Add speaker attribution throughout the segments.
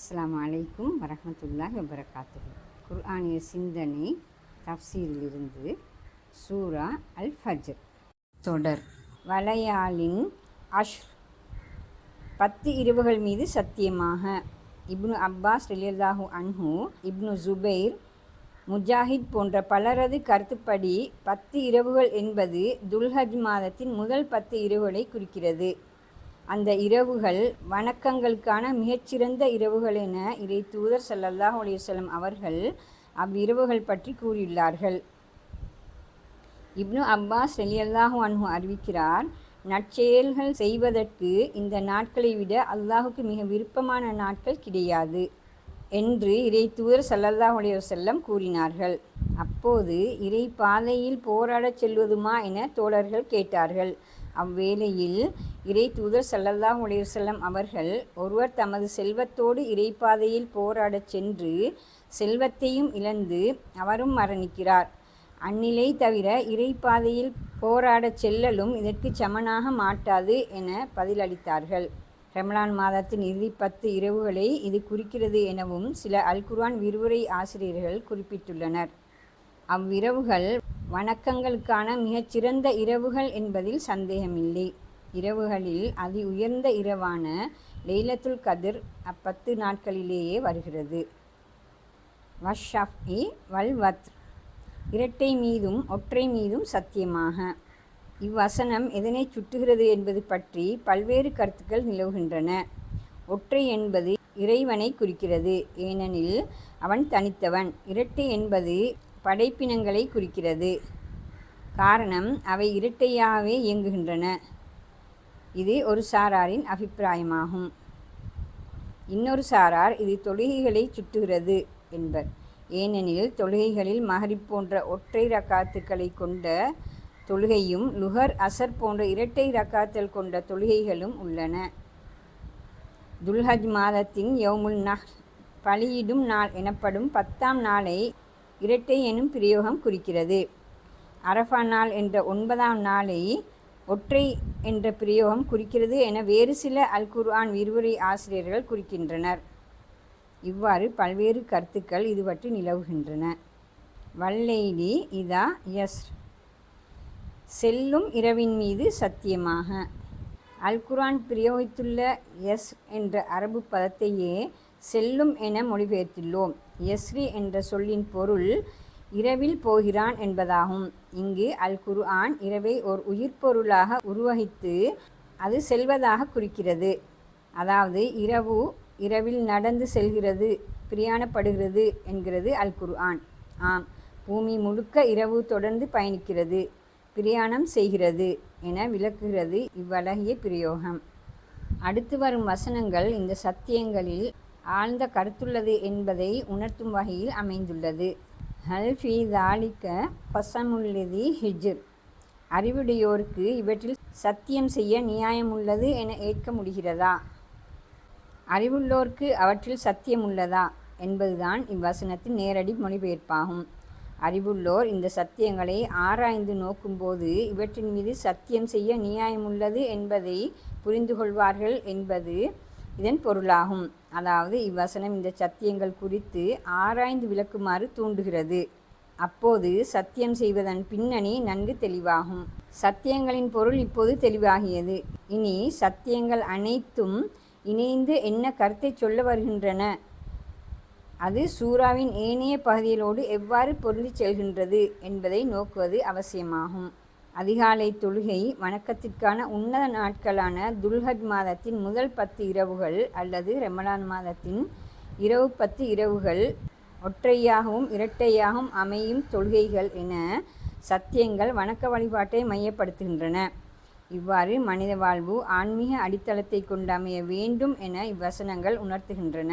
Speaker 1: அஸ்லாம் அலைக்கும் வரஹ்மத்துல்லாஹி வபரகாத்துஹு. குர்ஆனிய சிந்தனை தப்சீரிலிருந்து சூரா அல் ஃபஜர் தொடர். வலையாளின் அஷ் பத்து இரவுகள் மீது சத்தியமாக. இப்னு அப்பாஸ் ரலியல்லாஹு அன்ஹு இப்னு ஜுபைர் முஜாஹித் போன்ற பலரது கருத்துப்படி பத்து இரவுகள் என்பது துல்ஹஜ் மாதத்தின் முதல் பத்து இரவுகளை குறிக்கிறது. அந்த இரவுகள் வணக்கங்களுக்கான மிகச்சிறந்த இரவுகள் என இறை தூதர் சல்லல்லாஹ் அலைஹி அவர்கள் அவ்விரவுகள் பற்றி கூறியுள்ளார்கள். இப்னு அப்பாஸ் அல்லாஹு அன்ஹு அறிவிக்கிறார் நற்செயல்கள் செய்வதற்கு இந்த நாட்களை விட அல்லாஹுக்கு மிக விருப்பமான நாட்கள் கிடையாது என்று இறை தூதர் சல்லல்லாஹ் செல்லம் கூறினார்கள். அப்போது இறை பாதையில் போராடச் செல்வதுமா என தோழர்கள் கேட்டார்கள். அவ்வேளையில் இறை தூதர் சல்லல்லா உலேசல்லம் அவர்கள் ஒருவர் தமது செல்வத்தோடு இறைப்பாதையில் போராடச் சென்று செல்வத்தையும் இழந்து அவரும் மரணிக்கிறார். அந்நிலை தவிர இறைப்பாதையில் போராடச் செல்லலும் இதற்கு சமனாக மாட்டாது என பதிலளித்தார்கள். ரமலான் மாதத்தின் இறுதி பத்து இரவுகளை இது குறிக்கிறது எனவும் சில அல்குர்வான் விரிவுரை ஆசிரியர்கள் குறிப்பிட்டுள்ளனர். அவ்விரவுகள் வணக்கங்களுக்கான மிகச்சிறந்த இரவுகள் என்பதில் சந்தேகமில்லை. இரவுகளில் அதி உயர்ந்த இரவான லெய்லத்துல் கதிர் அப்பத்து நாட்களிலேயே வருகிறது. வஷஃப்இ வல் வத் இரட்டை மீதும் ஒற்றை மீதும் சத்தியமாக. இவ்வசனம் எதனை சுட்டுகிறது என்பது பற்றி பல்வேறு கருத்துக்கள் நிலவுகின்றன. ஒற்றை என்பது இறைவனை குறிக்கிறது. ஏனெனில் அவன் தனித்தவன். இரட்டை என்பது படைப்பினங்களை குறிக்கிறது. காரணம் அவை இரட்டையாகவே இயங்குகின்றன. இது ஒரு சாராரின் அபிப்பிராயமாகும். இன்னொரு சாரார் இது தொழுகைகளை சுட்டுகிறது என்பர். ஏனெனில் தொழுகைகளில் மஹரிப் போன்ற ஒற்றை ரக்காத்துக்களை கொண்ட தொழுகையும் லுகர் அசர் போன்ற இரட்டை ரக்காத்தல் கொண்ட தொழுகைகளும் உள்ளன. துல்ஹஜ் மாதத்தின் யவுமுல் நஹ் பலியிடும் நாள் எனப்படும் பத்தாம் நாளை இரட்டை எனும் பிரயோகம் குறிக்கிறது. அரஃபா நாள் என்ற ஒன்பதாம் நாளை ஒற்றை என்ற பிரயோகம் குறிக்கிறது என வேறு சில அல் குர்ஆன் விரிவுரை ஆசிரியர்கள் குறிக்கின்றனர். இவ்வாறு பல்வேறு கருத்துக்கள் இது பற்றி நிலவுகின்றன. வல்லைலி இதா எஸ் செல்லும் இரவின் மீது சத்தியமாக. அல் குர்ஆன் பிரயோகித்துள்ள எஸ் என்ற அரபு பதத்தையே செல்லும் என மொழிபெயர்த்துள்ளோம். யஸ்ரி என்ற சொல்லின் பொருள் இரவில் போகிறான் என்பதாகும். இங்கு அல் குர்ஆன் இரவை ஒரு உயிர்ப்பொருளாக உருவகித்து அது செல்வதாக குறிக்கிறது. அதாவது இரவு இரவில் நடந்து செல்கிறது பிரியாணப்படுகிறது என்கிறது அல் குர்ஆன். ஆம் பூமி முழுக்க இரவு தொடர்ந்து பயணிக்கிறது பிரயாணம் செய்கிறது என விளக்குகிறது இவ்வழகிய பிரயோகம். அடுத்து வரும் வசனங்கள் இந்த சத்தியங்களில் ஆழ்ந்த கருத்துள்ளது என்பதை உணர்த்தும் வகையில் அமைந்துள்ளது. ஹல்ஃபி தாலிக்க பசமுல்லதி ஹிஜிர். அறிவுடையோருக்கு இவற்றில் சத்தியம் செய்ய நியாயமுள்ளது என ஏற்க முடிகிறதா? அறிவுள்ளோர்க்கு அவற்றில் சத்தியம் உள்ளதா என்பதுதான் இவ்வசனத்தின் நேரடி மொழிபெயர்ப்பாகும். அறிவுள்ளோர் இந்த சத்தியங்களை ஆராய்ந்து நோக்கும்போது இவற்றின் மீது சத்தியம் செய்ய நியாயமுள்ளது என்பதை புரிந்து கொள்வார்கள் என்பது இதன் பொருளாகும். அதாவது இவ்வசனம் இந்த சத்தியங்கள் குறித்து ஆராய்ந்து விளக்குமாறு தூண்டுகிறது. அப்போது சத்தியம் செய்வதன் பின்னணி நன்கு தெளிவாகும். சத்தியங்களின் பொருள் இப்போது தெளிவாகியது. இனி சத்தியங்கள் அனைத்தும் இணைந்து என்ன கருத்தை சொல்ல வருகின்றன? அது சூறாவின் ஏனைய பகுதிகளோடு எவ்வாறு பொருந்தி செல்கின்றது என்பதை நோக்குவது அவசியமாகும். அதிகாலை தொழுகை வணக்கத்திற்கான உன்னத நாட்களான துல்ஹஜ் மாதத்தின் முதல் பத்து இரவுகள் அல்லது ரமலான் மாதத்தின் இரவு பத்து இரவுகள் ஒற்றையாகவும் இரட்டையாகவும் அமையும் தொழுகைகள் என சத்தியங்கள் வணக்க வழிபாட்டை மையப்படுத்துகின்றன. இவ்வாறு மனித வாழ்வு ஆன்மீக அடித்தளத்தை கொண்டு அமைய வேண்டும் என இவ்வசனங்கள் உணர்த்துகின்றன.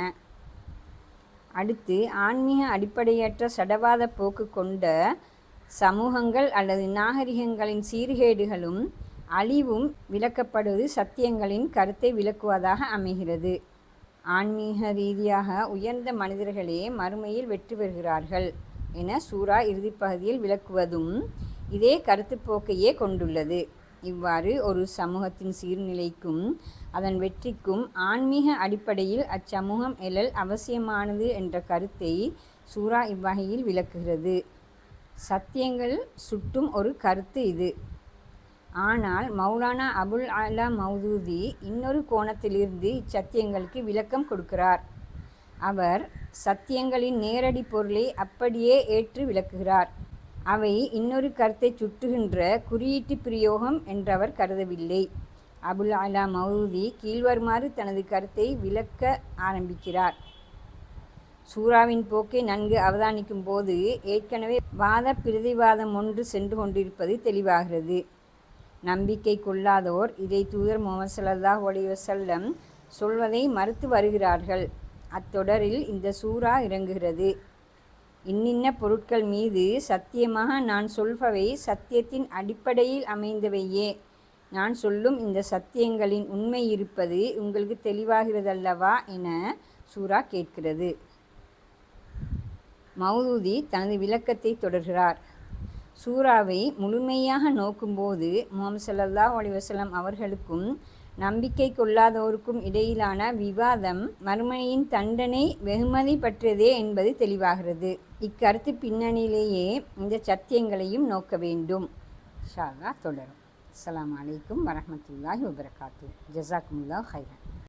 Speaker 1: அடுத்து ஆன்மீக அடிப்படையற்ற சடவாத போக்கு கொண்ட சமூகங்கள் அல்லது நாகரிகங்களின் சீர்கேடுகளும் அழிவும் விளக்கப்படுவது சத்தியங்களின் கருத்தை விளக்குவதாக அமைகிறது. ஆன்மீக ரீதியாக உயர்ந்த மனிதர்களே மறுமையில் வெற்றி பெறுகிறார்கள் என சூரா இறுதிப்பகுதியில் விளக்குவதும் இதே கருத்துப்போக்கையே கொண்டுள்ளது. இவ்வாறு ஒரு சமூகத்தின் சீர்நிலைக்கும் அதன் வெற்றிக்கும் ஆன்மீக அடிப்படையில் அச்சமூகம் எழல் அவசியமானது என்ற கருத்தை சூரா இவ்வகையில் விளக்குகிறது. சத்தியங்கள் சுட்டும் ஒரு கருத்து இது. ஆனால் மௌலானா அபுல் அலா மௌதூதி இன்னொரு கோணத்திலிருந்து இச்சத்தியங்களுக்கு விளக்கம் கொடுக்கிறார். அவர் சத்தியங்களின் நேரடி பொருளை அப்படியே ஏற்று விளக்குகிறார். அவை இன்னொரு கருத்தை சுட்டுகின்ற குறியீட்டு பிரயோகம் என்றவர் கருதவில்லை. அபுல் அலா மௌதூதி கீழ்வருமாறு தனது கருத்தை விளக்க ஆரம்பிக்கிறார். சூறாவின் போக்கை நன்கு அவதானிக்கும் போது ஏற்கனவே வாத பிரதிவாதம் ஒன்று சென்று கொண்டிருப்பது தெளிவாகிறது. நம்பிக்கை கொள்ளாதோர் இதை தூதர் முகமது சல்லாஹ் ஒலிவசல்லம் சொல்வதை மறுத்து வருகிறார்கள். அத்தொடரில் இந்த சூறா இறங்குகிறது. இன்னின்ன பொருட்கள் மீது சத்தியமாக நான் சொல்பவை சத்தியத்தின் அடிப்படையில் அமைந்தவையே. நான் சொல்லும் இந்த சத்தியங்களின் உண்மை இருப்பது உங்களுக்கு தெளிவாகிறதல்லவா என சூரா கேட்கிறது. மௌதூதி தனது விளக்கத்தை தொடர்கிறார். சூறாவை முழுமையாக நோக்கும்போது முகமது சல்லாஹ் அலிவசலம் அவர்களுக்கும் நம்பிக்கை கொள்ளாதோருக்கும் இடையிலான விவாதம் மறுமையின் தண்டனை வெகுமதி பற்றியதே என்பது தெளிவாகிறது. இக்கருத்து பின்னணியிலேயே இந்த சத்தியங்களையும் நோக்க வேண்டும். ஷாலா தொடரும். அஸ்லாம் வலைக்கம் வரமத்துல்லாஹி வபரகாத்து ஜசாக்முல்லா ஹைரன்